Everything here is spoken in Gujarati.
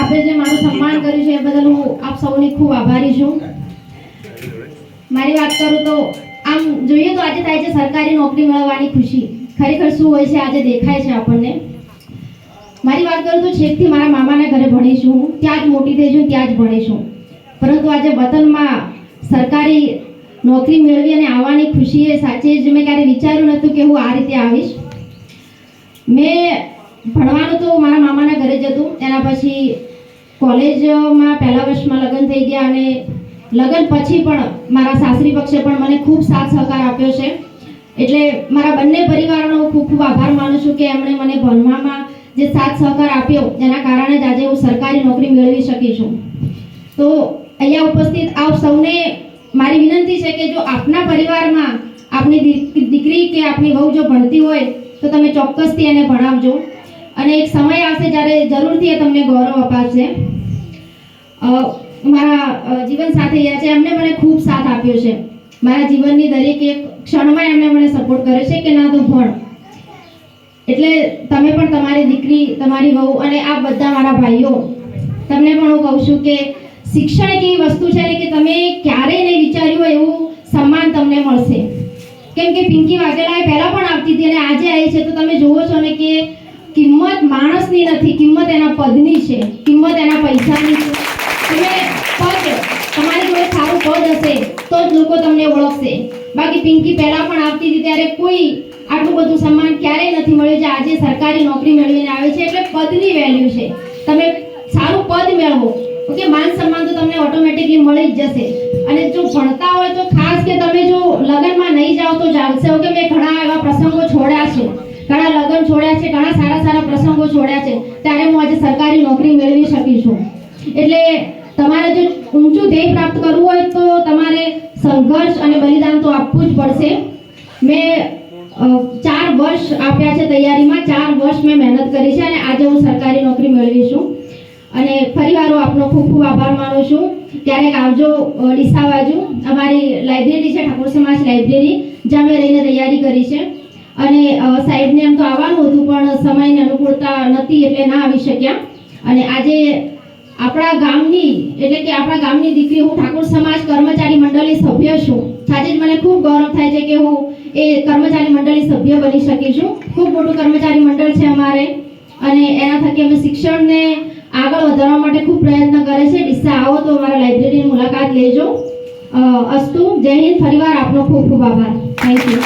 આપે જે મારું સન્માન કર્યું છે એ બદલ હું આપ સૌની ખૂબ આભારી છું. મારી વાત કરું તો આમ જોઈએ તો આજે થાય છે સરકારી નોકરી મેળવવાની ખુશી. ખરેખર શું હોય છે? આજે દેખાય છે આપણને. મારી વાત કરું તો છેકથી મારા મામાના ઘરે ભણીશું હું ત્યાં જ મોટી થઈ છું, ત્યાં જ ભણીશું પરંતુ આજે વતનમાં સરકારી નોકરી મેળવી અને આવવાની ખુશી એ સાચે જ મેં ક્યારે વિચાર્યું નહોતું કે હું આ રીતે આવીશ. મેં ભણવાનું તો મારા મામાના ઘરે જ હતું. એના પછી કોલેજમાં પહેલા વર્ષમાં લગ્ન થઈ ગયા અને લગ્ન પછી પણ મારા સાસરી પક્ષે પણ મને ખૂબ સાથ સહકાર આપ્યો છે. એટલે મારા બંને પરિવારનો હું ખૂબ ખૂબ આભાર માનું છું કે એમણે મને ભણવામાં જે સાથ સહકાર આપ્યો એના કારણે જ આજે હું સરકારી નોકરી મેળવી શકી છું. તો અહીંયા ઉપસ્થિત આપ સૌને મારી વિનંતી છે કે જો આપના પરિવારમાં આપની દીકરી કે આપની વહુ જો ભણતી હોય, તો તમે ચોક્કસથી એને ભણાવજો. અને એક સમય આવશે જ્યારે જરૂરથી એ તમને ગૌરવ અપાવશે. મારા જીવન જીવન સાથીયા છે, એમણે મને ખૂબ સાથ આપ્યો છે. મારા જીવનની દરેક એક ક્ષણમાં એમણે મને સપોર્ટ કર્યો છે કે ના તું ભણ. એટલે તમે પણ તમારી દીકરી, તમારી વહુ અને આ બધા મારા ભાઈઓ, તમને પણ હું કહું છું કે શિક્ષણ એક એવી વસ્તુ છે કે તમે ક્યારેય નહીં વિચાર્યું હોય એવું સન્માન તમને મળશે. કેમ કે પિંકી વાઘેલા પહેલાં પણ આવતી હતી અને આજે આવી છે, તો તમે જુઓ છો ને કે કિંમત માણસની નથી, કિંમત એના પદની છે, કિંમત એના પૈસાની છે. તમે પદ, તમારી જોડે સારું પદ હશે, તો જ લોકો તમને ઓળખશે. બાકી પિંકી પહેલાં પણ આવતી હતી, ત્યારે કોઈ આટલું બધું સન્માન ક્યારેય નથી મળ્યું જે આજે સરકારી નોકરી મેળવીને આવે છે, એટલે પદની વેલ્યુ છે. તમે સારું પદ મેળવો, ઓકે? માન સન્માન તો તમને ઓટોમેટિકલી મળી જ જશે. અને જો ભણતા હોય તો ખાસ કે તમે જો લગ્નમાં નહીં જાઓ તો જાગશે. ઓકે, મેં ઘણા એવા પ્રસંગો છોડ્યા છે. ઘણા લગ્ન છોડ્યા છે, ઘણા સારા સારા પ્રસંગો છોડ્યા છે. ત્યારે હું આજે સરકારી નોકરી મેળવી શકી છું. એટલે તમારે જો ઊંચું ધ્યેય પ્રાપ્ત કરવું હોય તો તમારે સંઘર્ષ અને બલિદાન તો આપવું જ પડશે. મેં ચાર વર્ષ આપ્યા છે તૈયારીમાં, ચાર વર્ષ મેં મહેનત કરી છે અને આજે હું સરકારી નોકરી મેળવી છું. અને ફરીવાર હું આપનો ખૂબ ખૂબ આભાર માનું છું. ક્યારેક આવજો ડીસા બાજુ. અમારી લાઇબ્રેરી છે, ઠાકોર સમાજ લાઇબ્રેરી જ્યાં મેં રહીને તૈયારી કરી છે. અને સાહેબને એમ તો આવવાનું હતું, પણ સમયની અનુકૂળતા નથી એટલે ના આવી શક્યા. અને આજે આપણા ગામની, એટલે કે આપણા ગામની દીકરી, હું ઠાકોર સમાજ કર્મચારી મંડળની સભ્ય છું. આજે જ મને ખૂબ ગૌરવ થાય છે કે હું એ કર્મચારી મંડળની સભ્ય બની શકી છું. ખૂબ મોટું કર્મચારી મંડળ છે અમારે. અને એના થકી અમે શિક્ષણને આગળ વધારવા માટે ખૂબ પ્રયત્ન કરે છે. ડિસ્સા આવો તો અમારા લાઇબ્રેરીની મુલાકાત લેજો. અસ્તુ. જય હિન્દ. ફરીવાર આપનો ખૂબ ખૂબ આભાર. Thank you